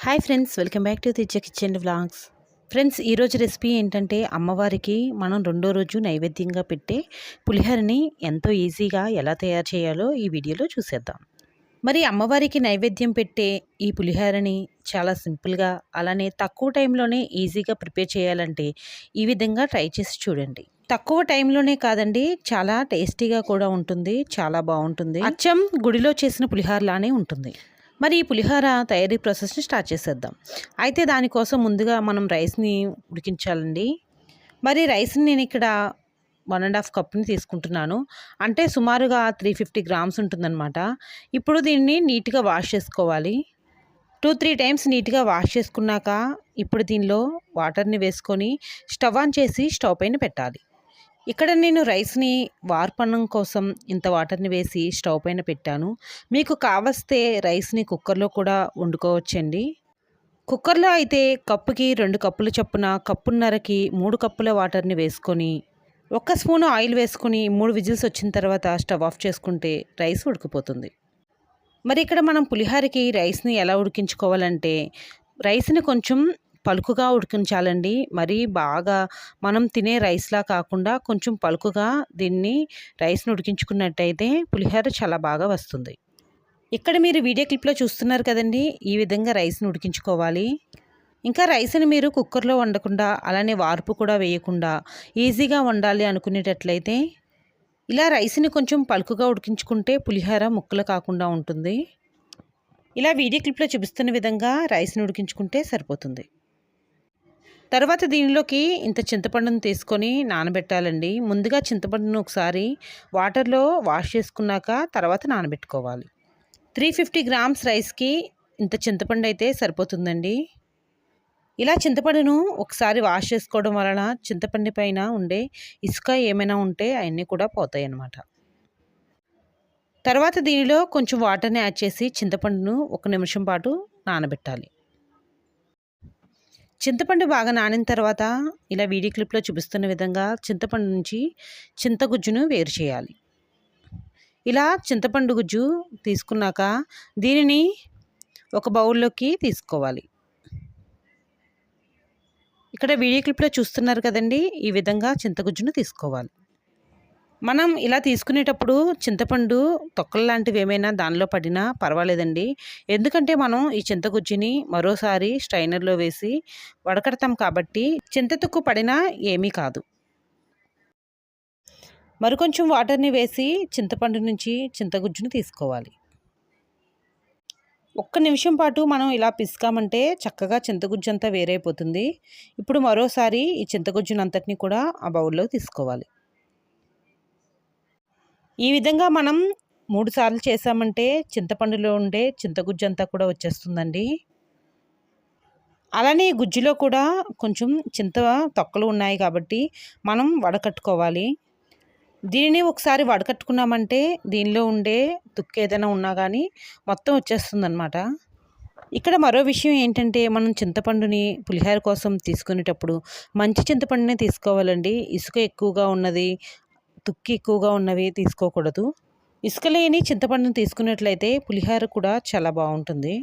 Hi friends welcome back to తిచ్చ kitchen vlogs. Friends ఈరోజు recipe ఏంటంటే అమ్మవారికి మనం రెండో రోజు నైవేద్యంగా పెట్టే పులిహోరని ఎంతో ఈజీగా ఎలా తయారు చేయాలో ఈ వీడియోలో చూసేద్దాం. మరి అమ్మవారికి నైవేద్యం పెట్టే ఈ పులిహోరని చాలా సింపుల్గా అలానే తక్కువ టైంలోనే ఈజీగా ప్రిపేర్ చేయాలంటే ఈ విధంగా ట్రై చేసి చూడండి. తక్కువ టైంలోనే కాదండి చాలా టేస్టీగా కూడా ఉంటుంది చాలా బాగుంటుంది. అచ్చం గుడిలో చేసిన పులిహోరలానే ఉంటుంది. మరి ఈ పులిహోర తయారీ ప్రాసెస్ని స్టార్ట్ చేసేద్దాం. అయితే దానికోసం ముందుగా మనం రైస్ని ఉడికించాలండి. మరి రైస్ని నేను ఇక్కడ వన్ అండ్ హాఫ్ కప్ని తీసుకుంటున్నాను. అంటే సుమారుగా త్రీ ఫిఫ్టీ గ్రామ్స్ ఉంటుందన్నమాట. ఇప్పుడు దీన్ని నీట్గా వాష్ చేసుకోవాలి. టూ త్రీ టైమ్స్ నీట్గా వాష్ చేసుకున్నాక ఇప్పుడు దీనిలో వాటర్ని వేసుకొని స్టవ్ ఆన్ చేసి స్టవ్ పైన పెట్టాలి. ఇక్కడ నేను రైస్ని వార్పణం కోసం ఇంత వాటర్ని వేసి స్టవ్ పైన పెట్టాను. మీకు కావస్తే రైస్ని కుక్కర్లో కూడా వండుకోవచ్చండి. కుక్కర్లో అయితే కప్పుకి రెండు కప్పుల చొప్పున కప్పున్నరకి మూడు కప్పుల వాటర్ని వేసుకొని ఒక్క స్పూను ఆయిల్ వేసుకొని మూడు విజిల్స్ వచ్చిన తర్వాత స్టవ్ ఆఫ్ చేసుకుంటే రైస్ ఉడికిపోతుంది. మరి ఇక్కడ మనం పులిహోరకి రైస్ని ఎలా ఉడికించుకోవాలంటే రైస్ని కొంచెం పలుకుగా ఉడికించాలండి. మరీ బాగా మనం తినే రైస్లా కాకుండా కొంచెం పలుకుగా దీన్ని రైస్ని ఉడికించుకున్నట్టయితే పులిహోర చాలా బాగా వస్తుంది. ఇక్కడ మీరు వీడియో క్లిప్లో చూస్తున్నారు కదండి ఈ విధంగా రైస్ని ఉడికించుకోవాలి. ఇంకా రైస్ని మీరు కుక్కర్లో వండకుండా అలానే వార్పు కూడా వేయకుండా ఈజీగా వండాలి అనుకునేటట్లయితే ఇలా రైస్ని కొంచెం పలుకుగా ఉడికించుకుంటే పులిహోర ముక్కలు కాకుండా ఉంటుంది. ఇలా వీడియో క్లిప్లో చూపిస్తున్న విధంగా రైస్ని ఉడికించుకుంటే సరిపోతుంది. తర్వాత దీనిలోకి ఇంత చింతపండును తీసుకొని నానబెట్టాలండి. ముందుగా చింతపండును ఒకసారి వాటర్లో వాష్ చేసుకున్నాక తర్వాత నానబెట్టుకోవాలి. త్రీ ఫిఫ్టీ గ్రామ్స్ రైస్కి ఇంత చింతపండు అయితే సరిపోతుందండి. ఇలా చింతపండును ఒకసారి వాష్ చేసుకోవడం వలన చింతపండు పైన ఉండే ఇసుక ఏమైనా ఉంటే అవన్నీ కూడా పోతాయి అన్నమాట తర్వాత దీనిలో కొంచెం వాటర్ని యాడ్ చేసి చింతపండును ఒక నిమిషం పాటు నానబెట్టాలి. చింతపండు బాగా నానిన తర్వాత ఇలా వీడియో క్లిప్లో చూపిస్తున్న విధంగా చింతపండు నుంచి చింతగుజ్జును వేరు చేయాలి. ఇలా చింతపండు గుజ్జు తీసుకున్నాక దీనిని ఒక బౌల్లోకి తీసుకోవాలి. ఇక్కడ వీడియో క్లిప్లో చూస్తున్నారు కదండి ఈ విధంగా చింతగుజ్జును తీసుకోవాలి. మనం ఇలా తీసుకునేటప్పుడు చింతపండు తొక్కలు లాంటివి ఏమైనా దానిలో పడినా పర్వాలేదండి. ఎందుకంటే మనం ఈ చింతగుజ్జిని మరోసారి స్ట్రైనర్లో వేసి వడకడతాం కాబట్టి చింతతుక్కు పడినా ఏమీ కాదు. మరికొంచెం వాటర్ని వేసి చింతపండు నుంచి చింతగుజ్జును తీసుకోవాలి. ఒక్క నిమిషం పాటు మనం ఇలా పిసుకామంటే చక్కగా చింతగుజ్జు అంతా వేరైపోతుంది. ఇప్పుడు మరోసారి ఈ చింతగుజ్జునంతటిని కూడా ఆ బౌల్లో తీసుకోవాలి. ఈ విధంగా మనం మూడు సార్లు చేసామంటే చింతపండులో ఉండే చింతగుజ్జు అంతా కూడా వచ్చేస్తుందండి. అలానే గుజ్జులో కూడా కొంచెం చింత తొక్కలు ఉన్నాయి కాబట్టి మనం వడకట్టుకోవాలి. దీనిని ఒకసారి వడకట్టుకున్నామంటే దీనిలో ఉండే తుక్కు ఏదైనా ఉన్నా కానీ మొత్తం వచ్చేస్తుందన్నమాట. ఇక్కడ మరో విషయం ఏంటంటే మనం చింతపండుని పులిహోర కోసం తీసుకునేటప్పుడు మంచి చింతపండునే తీసుకోవాలండి. ఇసుక ఎక్కువగా ఉన్నది తుక్కి ఎక్కువగా ఉన్నవి తీసుకోకూడదు. ఇసుక లేని చింతపండును తీసుకున్నట్లయితే పులిహోర కూడా చాలా బాగుంటుంది.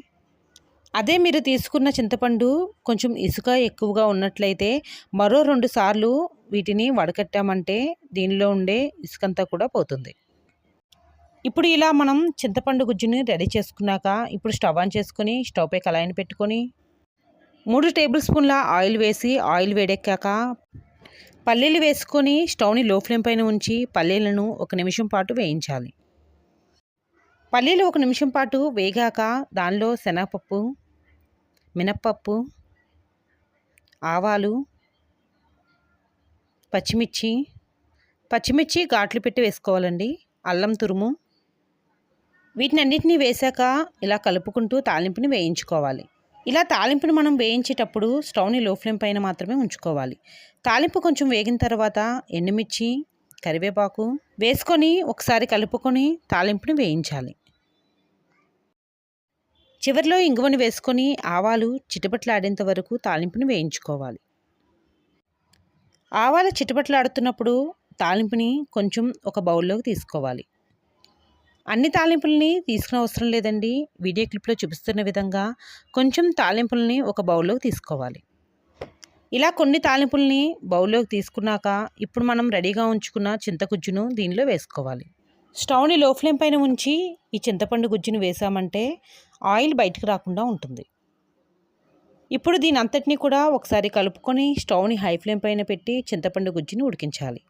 అదే మీరు తీసుకున్న చింతపండు కొంచెం ఇసుక ఎక్కువగా ఉన్నట్లయితే మరో రెండు సార్లు వీటిని వడకట్టామంటే దీనిలో ఉండే ఇసుకంతా కూడా పోతుంది. ఇప్పుడు ఇలా మనం చింతపండు గుజ్జుని రెడీ చేసుకున్నాక ఇప్పుడు స్టవ్ ఆన్ చేసుకొని స్టవ్పై కళాయిని పెట్టుకొని మూడు టేబుల్ స్పూన్ల ఆయిల్ వేసి ఆయిల్ వేడెక్కాక పల్లీలు వేసుకొని స్టవ్ని లో ఫ్లేమ్ పైన ఉంచి పల్లీలను ఒక నిమిషం పాటు వేయించాలి. పల్లీలు ఒక నిమిషం పాటు వేగాక దానిలో శనగపప్పు మినప్పప్పు ఆవాలు పచ్చిమిర్చి. పచ్చిమిర్చి ఘాట్లు పెట్టి వేసుకోవాలండి. అల్లం తురుము. వీటినన్నిటినీ వేశాక ఇలా కలుపుకుంటూ తాలింపుని వేయించుకోవాలి. ఇలా తాలింపును మనం వేయించేటప్పుడు స్టవ్ని లో ఫ్లేమ్ పైన మాత్రమే ఉంచుకోవాలి. తాలింపు కొంచెం వేగిన తర్వాత ఎండుమిర్చి కరివేపాకు వేసుకొని ఒకసారి కలుపుకొని తాలింపుని వేయించాలి. చివరిలో ఇంగువని వేసుకొని ఆవాలు చిటపట్లాడేంత వరకు తాలింపుని వేయించుకోవాలి. ఆవాలు చిటపట్లాడుతున్నప్పుడు తాలింపుని కొంచెం ఒక బౌల్లోకి తీసుకోవాలి. అన్ని తాలింపుల్ని తీసుకునే అవసరం లేదండి. వీడియో క్లిప్లో చూపిస్తున్న విధంగా కొంచెం తాలింపుల్ని ఒక బౌల్లోకి తీసుకోవాలి. ఇలా కొన్ని తాలింపుల్ని బౌల్లోకి తీసుకున్నాక ఇప్పుడు మనం రెడీగా ఉంచుకున్న చింతగుజ్జును దీనిలో వేసుకోవాలి. స్టవ్ని లో ఫ్లేమ్ పైన ఉంచి ఈ చింతపండు గుజ్జును వేసామంటే ఆయిల్ బయటకు రాకుండా ఉంటుంది. ఇప్పుడు దీని అంతటిని కూడా ఒకసారి కలుపుకొని స్టవ్ని హై ఫ్లేమ్ పైన పెట్టి చింతపండు గుజ్జుని ఉడికించాలి.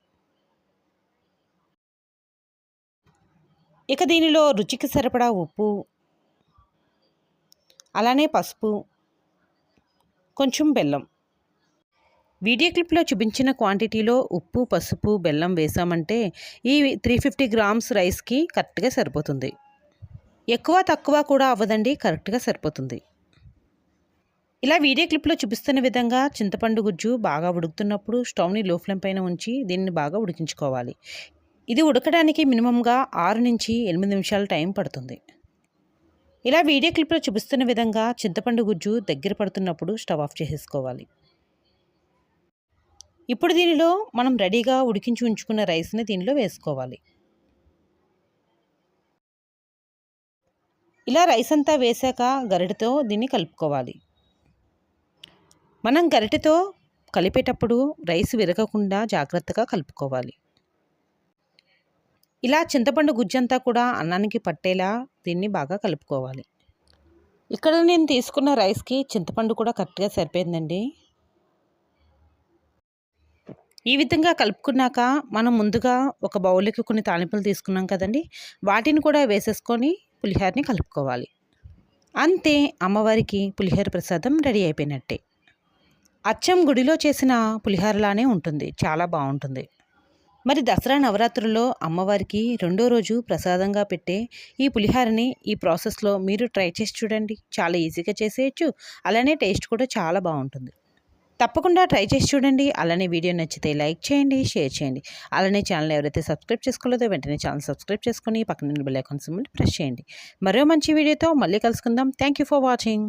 ఇక దీనిలో రుచికి సరిపడా ఉప్పు అలానే పసుపు కొంచెం బెల్లం. వీడియో క్లిప్లో చూపించిన క్వాంటిటీలో ఉప్పు పసుపు బెల్లం వేసామంటే ఈ త్రీ ఫిఫ్టీ గ్రామ్స్ రైస్కి కరెక్ట్గా సరిపోతుంది. ఎక్కువ తక్కువ కూడా అవ్వదండి కరెక్ట్గా సరిపోతుంది. ఇలా వీడియో క్లిప్లో చూపిస్తున్న విధంగా చింతపండు గుజ్జు బాగా ఉడుకుతున్నప్పుడు స్టవ్ని లో ఫ్లేమ్ పైన ఉంచి దీన్ని బాగా ఉడికించుకోవాలి. ఇది ఉడకడానికి మినిమంగా ఆరు నుంచి ఎనిమిది నిమిషాలు టైం పడుతుంది. ఇలా వీడియో క్లిప్లో చూపిస్తున్న విధంగా చింతపండు గుజ్జు దగ్గర పడుతున్నప్పుడు స్టవ్ ఆఫ్ చేసేసుకోవాలి. ఇప్పుడు దీనిలో మనం రెడీగా ఉడికించి ఉంచుకున్న రైస్ని దీనిలో వేసుకోవాలి. ఇలా రైస్ అంతా వేశాక గరిటతో దీన్ని కలుపుకోవాలి. మనం గరిటతో కలిపేటప్పుడు రైస్ విరగకుండా జాగ్రత్తగా కలుపుకోవాలి. ఇలా చింతపండు గుజ్జంతా కూడా అన్నానికి పట్టేలా దీన్ని బాగా కలుపుకోవాలి. ఇక్కడ నేను తీసుకున్న రైస్కి చింతపండు కూడా కరెక్ట్గా సరిపోయిందండి. ఈ విధంగా కలుపుకున్నాక మనం ముందుగా ఒక బౌల్కి కొన్ని తాలింపులు తీసుకున్నాం కదండి. వాటిని కూడా వేసేసుకొని పులిహోరని కలుపుకోవాలి. అంతే అమ్మవారికి పులిహోర ప్రసాదం రెడీ అయిపోయినట్టే. అచ్చం గుడిలో చేసిన పులిహోరలానే ఉంటుంది. చాలా బాగుంటుంది. మరి దసరా నవరాత్రుల్లో అమ్మవారికి రెండో రోజు ప్రసాదంగా పెట్టే ఈ పులిహోరని ఈ ప్రాసెస్లో మీరు ట్రై చేసి చూడండి. చాలా ఈజీగా చేసేయచ్చు. అలానే టేస్ట్ కూడా చాలా బాగుంటుంది. తప్పకుండా ట్రై చేసి చూడండి. అలానే వీడియో నచ్చితే లైక్ చేయండి షేర్ చేయండి. అలానే ఛానల్ ఎవరైతే సబ్స్క్రైబ్ చేసుకోలేదో వెంటనే ఛానల్ సబ్స్క్రైబ్ చేసుకొని పక్కన బెల్ ఐకాన్ సింబల్ ప్రెస్ చేయండి. మరో మంచి వీడియోతో మళ్ళీ కలుసుకుందాం. Thank you for watching.